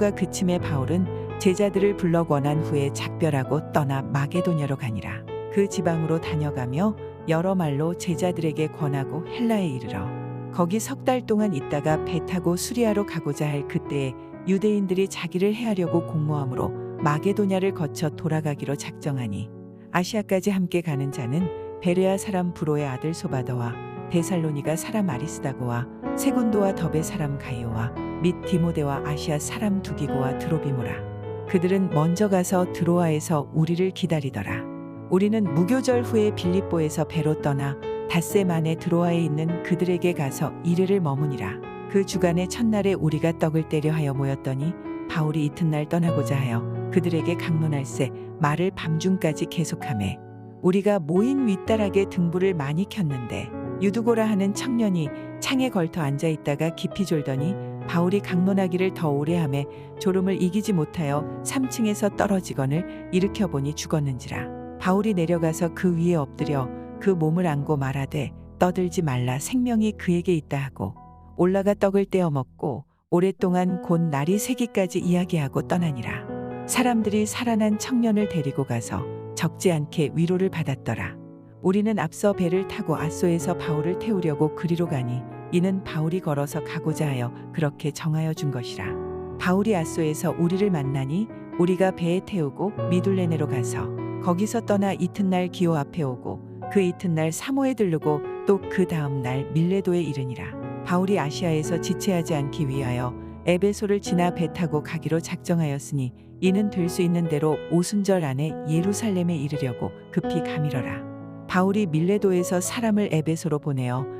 전투가 그침에 바울은 제자들을 불러 권한 후에 작별하고 떠나 마게도냐로 가니라. 그 지방으로 다녀가며 여러 말로 제자들에게 권하고 헬라에 이르러 거기 석 달 동안 있다가 배 타고 수리아로 가고자 할 그때에 유대인들이 자기를 해하려고 공모함으로 마게도냐를 거쳐 돌아가기로 작정하니 아시아까지 함께 가는 자는 베레아 사람 브로의 아들 소바더와 데살로니가 사람 아리스다고와 세군도와 더베 사람 가이오와 및 디모데와 아시아 사람 두기고와 드로비모라. 그들은 먼저 가서 드로아에서 우리를 기다리더라. 우리는 무교절 후에 빌립보에서 배로 떠나 닷새 만에 드로아에 있는 그들에게 가서 이르를 머무니라. 그 주간의 첫날에 우리가 떡을 때려 하여 모였더니 바울이 이튿날 떠나고자 하여 그들에게 강론할새 말을 밤중까지 계속하매 우리가 모인 윗다락에 등불을 많이 켰는데 유두고라 하는 청년이 창에 걸터 앉아 있다가 깊이 졸더니 바울이 강론하기를 더 오래 하매 졸음을 이기지 못하여 3층에서 떨어지거늘 일으켜 보니 죽었는지라. 바울이 내려가서 그 위에 엎드려 그 몸을 안고 말하되 떠들지 말라. 생명이 그에게 있다 하고. 올라가 떡을 떼어 먹고 오랫동안 곧 날이 새기까지 이야기하고 떠나니라. 사람들이 살아난 청년을 데리고 가서 적지 않게 위로를 받았더라. 우리는 앞서 배를 타고 아소에서 바울을 태우려고 그리로 가니 이는 바울이 걸어서 가고자 하여 그렇게 정하여 준 것이라. 바울이 아소에서 우리를 만나니 우리가 배에 태우고 미둘레네로 가서 거기서 떠나 이튿날 기호 앞에 오고 그 이튿날 사모에 들르고 또 그 다음 날 밀레도에 이르니라. 바울이 아시아에서 지체하지 않기 위하여 에베소를 지나 배 타고 가기로 작정하였으니 이는 될 수 있는 대로 오순절 안에 예루살렘에 이르려고 급히 가미러라. 바울이 밀레도에서 사람을 에베소로 보내어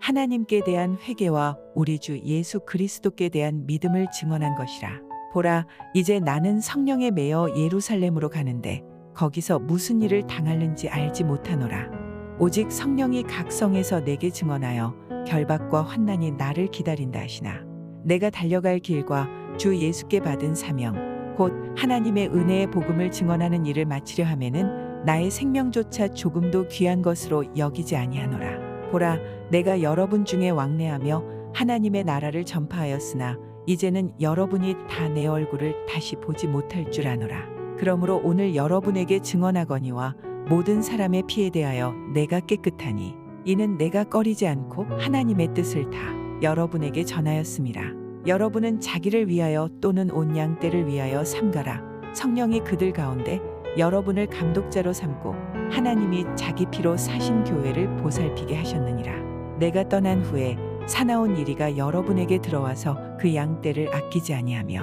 하나님께 대한 회개와 우리 주 예수 그리스도께 대한 믿음을 증언한 것이라. 보라, 이제 나는 성령에 매여 예루살렘으로 가는데 거기서 무슨 일을 당할는지 알지 못하노라. 오직 성령이 각 성에서 내게 증언하여 결박과 환난이 나를 기다린다 하시나. 내가 달려갈 길과 주 예수께 받은 사명, 곧 하나님의 은혜의 복음을 증언하는 일을 마치려 하면은 나의 생명조차 조금도 귀한 것으로 여기지 아니하노라. 보라, 내가 여러분 중에 왕래하며 하나님의 나라를 전파하였으나 이제는 여러분이 다 내 얼굴을 다시 보지 못할 줄 아노라. 그러므로 오늘 여러분에게 증언하거니와 모든 사람의 피에 대하여 내가 깨끗하니 이는 내가 꺼리지 않고 하나님의 뜻을 다 여러분에게 전하였습니다. 여러분은 자기를 위하여 또는 온양 떼를 위하여 삼가라. 성령이 그들 가운데 여러분을 감독자로 삼고 하나님이 자기 피로 사신 교회를 보살피게 하셨느니라. 내가 떠난 후에 사나운 이리가 여러분에게 들어와서 그 양떼를 아끼지 아니하며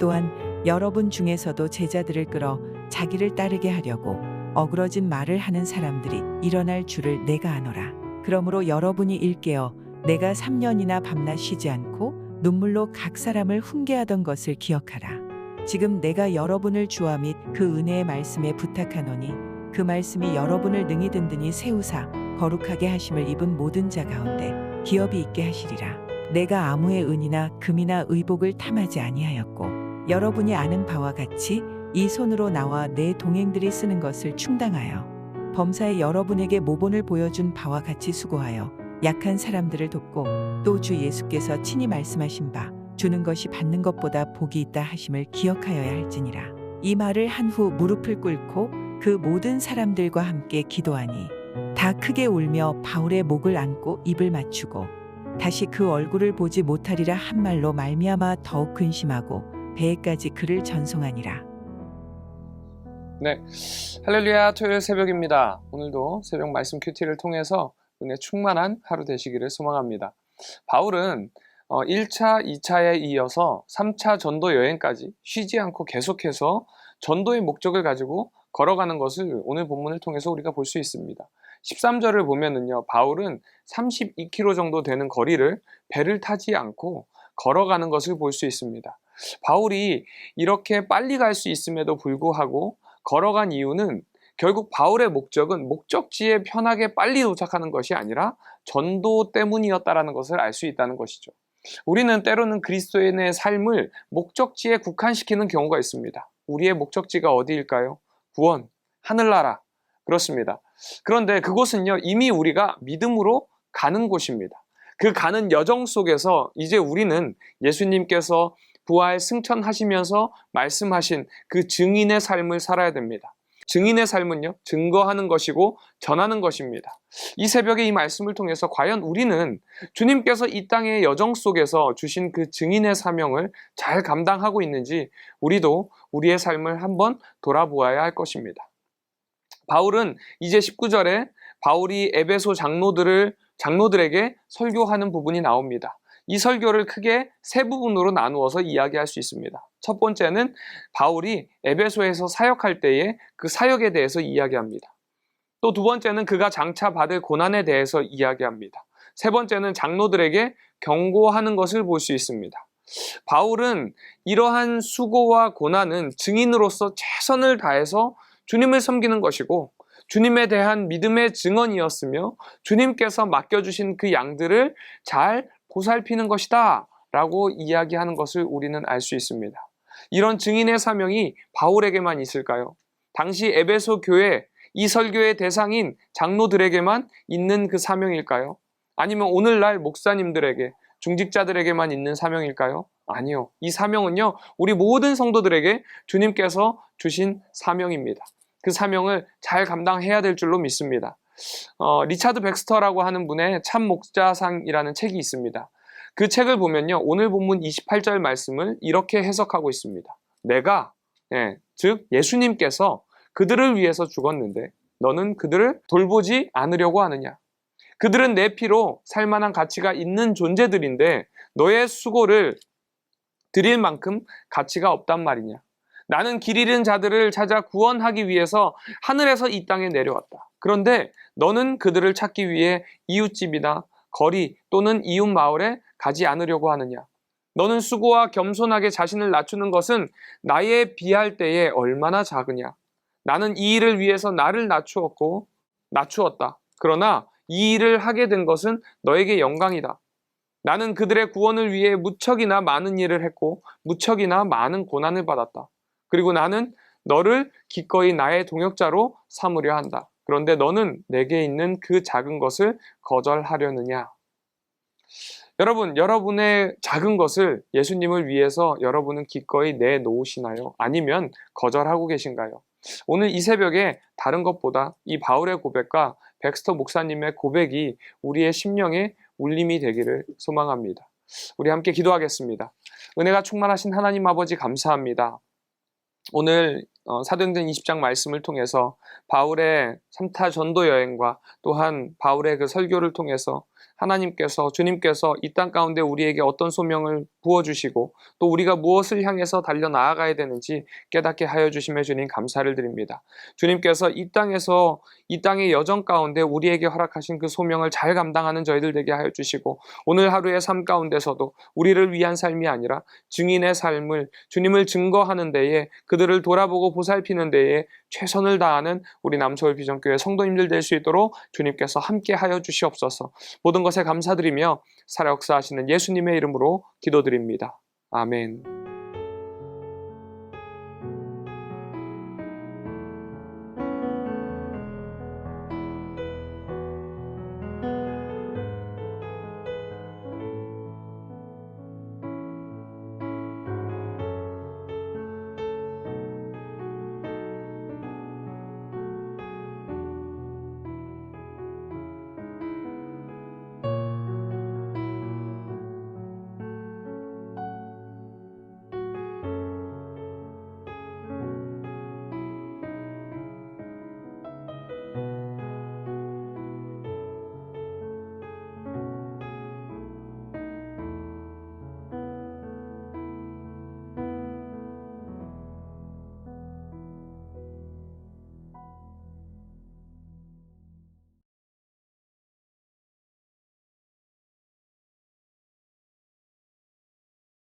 또한 여러분 중에서도 제자들을 끌어 자기를 따르게 하려고 어그러진 말을 하는 사람들이 일어날 줄을 내가 아노라. 그러므로 여러분이 일깨어 내가 3년이나 밤낮 쉬지 않고 눈물로 각 사람을 훈계하던 것을 기억하라. 지금 내가 여러분을 주와 및 그 은혜의 말씀에 부탁하노니 그 말씀이 여러분을 능히 든든히 세우사 거룩하게 하심을 입은 모든 자 가운데 기업이 있게 하시리라. 내가 아무의 은이나 금이나 의복을 탐하지 아니하였고 여러분이 아는 바와 같이 이 손으로 나와 내 동행들이 쓰는 것을 충당하여 범사에 여러분에게 모본을 보여준 바와 같이 수고하여 약한 사람들을 돕고 또 주 예수께서 친히 말씀하신 바 주는 것이 받는 것보다 복이 있다 하심을 기억하여야 할지니라. 이 말을 한 후 무릎을 꿇고 그 모든 사람들과 함께 기도하니 다 크게 울며 바울의 목을 안고 입을 맞추고 다시 그 얼굴을 보지 못하리라 한 말로 말미암아 더욱 근심하고 배에까지 그를 전송하니라. 네, 할렐루야 토요일 새벽입니다. 오늘도 새벽 말씀 큐티를 통해서 은혜 충만한 하루 되시기를 소망합니다. 바울은 1차, 2차에 이어서 3차 전도 여행까지 쉬지 않고 계속해서 전도의 목적을 가지고 걸어가는 것을 오늘 본문을 통해서 우리가 볼 수 있습니다. 13절을 보면은요, 바울은 32km 정도 되는 거리를 배를 타지 않고 걸어가는 것을 볼 수 있습니다. 바울이 이렇게 빨리 갈 수 있음에도 불구하고 걸어간 이유는 결국 바울의 목적은 목적지에 편하게 빨리 도착하는 것이 아니라 전도 때문이었다라는 것을 알 수 있다는 것이죠. 우리는 때로는 그리스도인의 삶을 목적지에 국한시키는 경우가 있습니다. 우리의 목적지가 어디일까요? 구원, 하늘나라. 그렇습니다. 그런데 그곳은요, 이미 우리가 믿음으로 가는 곳입니다. 그 가는 여정 속에서 이제 우리는 예수님께서 부활 승천하시면서 말씀하신 그 증인의 삶을 살아야 됩니다. 증인의 삶은요, 증거하는 것이고 전하는 것입니다. 이 새벽에 이 말씀을 통해서 과연 우리는 주님께서 이 땅의 여정 속에서 주신 그 증인의 사명을 잘 감당하고 있는지 우리도 우리의 삶을 한번 돌아보아야 할 것입니다. 바울은 이제 19절에 바울이 에베소 장로들을 장로들에게 설교하는 부분이 나옵니다. 이 설교를 크게 세 부분으로 나누어서 이야기할 수 있습니다. 첫 번째는 바울이 에베소에서 사역할 때의 그 사역에 대해서 이야기합니다. 또 두 번째는 그가 장차 받을 고난에 대해서 이야기합니다. 세 번째는 장로들에게 경고하는 것을 볼 수 있습니다. 바울은 이러한 수고와 고난은 증인으로서 최선을 다해서 주님을 섬기는 것이고 주님에 대한 믿음의 증언이었으며 주님께서 맡겨주신 그 양들을 잘 보살피는 것이다 라고 이야기하는 것을 우리는 알 수 있습니다. 이런 증인의 사명이 바울에게만 있을까요? 당시 에베소 교회 이 설교의 대상인 장로들에게만 있는 그 사명일까요? 아니면 오늘날 목사님들에게 중직자들에게만 있는 사명일까요? 아니요. 이 사명은요, 우리 모든 성도들에게 주님께서 주신 사명입니다. 그 사명을 잘 감당해야 될 줄로 믿습니다. 어, 리차드 백스터라고 하는 분의 참 목자상이라는 책이 있습니다. 그 책을 보면요, 오늘 본문 28절 말씀을 이렇게 해석하고 있습니다. 내가, 예, 즉, 예수님께서 그들을 위해서 죽었는데, 너는 그들을 돌보지 않으려고 하느냐? 그들은 내 피로 살 만한 가치가 있는 존재들인데, 너의 수고를 드릴 만큼 가치가 없단 말이냐? 나는 길 잃은 자들을 찾아 구원하기 위해서 하늘에서 이 땅에 내려왔다. 그런데 너는 그들을 찾기 위해 이웃집이나 거리 또는 이웃 마을에 가지 않으려고 하느냐? 너는 수고와 겸손하게 자신을 낮추는 것은 나에 비할 때에 얼마나 작으냐? 나는 이 일을 위해서 나를 낮추었고 낮추었다. 그러나 이 일을 하게 된 것은 너에게 영광이다. 나는 그들의 구원을 위해 무척이나 많은 일을 했고 무척이나 많은 고난을 받았다. 그리고 나는 너를 기꺼이 나의 동역자로 삼으려 한다. 그런데 너는 내게 있는 그 작은 것을 거절하려느냐? 여러분, 여러분의 작은 것을 예수님을 위해서 여러분은 기꺼이 내놓으시나요? 아니면 거절하고 계신가요? 오늘 이 새벽에 다른 것보다 이 바울의 고백과 백스터 목사님의 고백이 우리의 심령에 울림이 되기를 소망합니다. 우리 함께 기도하겠습니다. 은혜가 충만하신 하나님 아버지 감사합니다. 오늘 어, 사도행전 20장 말씀을 통해서 바울의 3타 전도 여행과 또한 바울의 그 설교를 통해서 하나님께서 주님께서 이 땅 가운데 우리에게 어떤 소명을 부어 주시고 또 우리가 무엇을 향해서 달려 나아가야 되는지 깨닫게 하여 주심에 주님 감사를 드립니다. 주님께서 이 땅에서 이 땅의 여정 가운데 우리에게 허락하신 그 소명을 잘 감당하는 저희들 되게 하여 주시고 오늘 하루의 삶 가운데서도 우리를 위한 삶이 아니라 증인의 삶을 주님을 증거하는 데에 그들을 돌아보고 보살피는 데에 최선을 다하는 우리 남서울 비전교회 성도님들 될 수 있도록 주님께서 함께 하여 주시옵소서. 모든 것에 감사드리며 살아 역사하시는 예수님의 이름으로 기도드립니다. 아멘.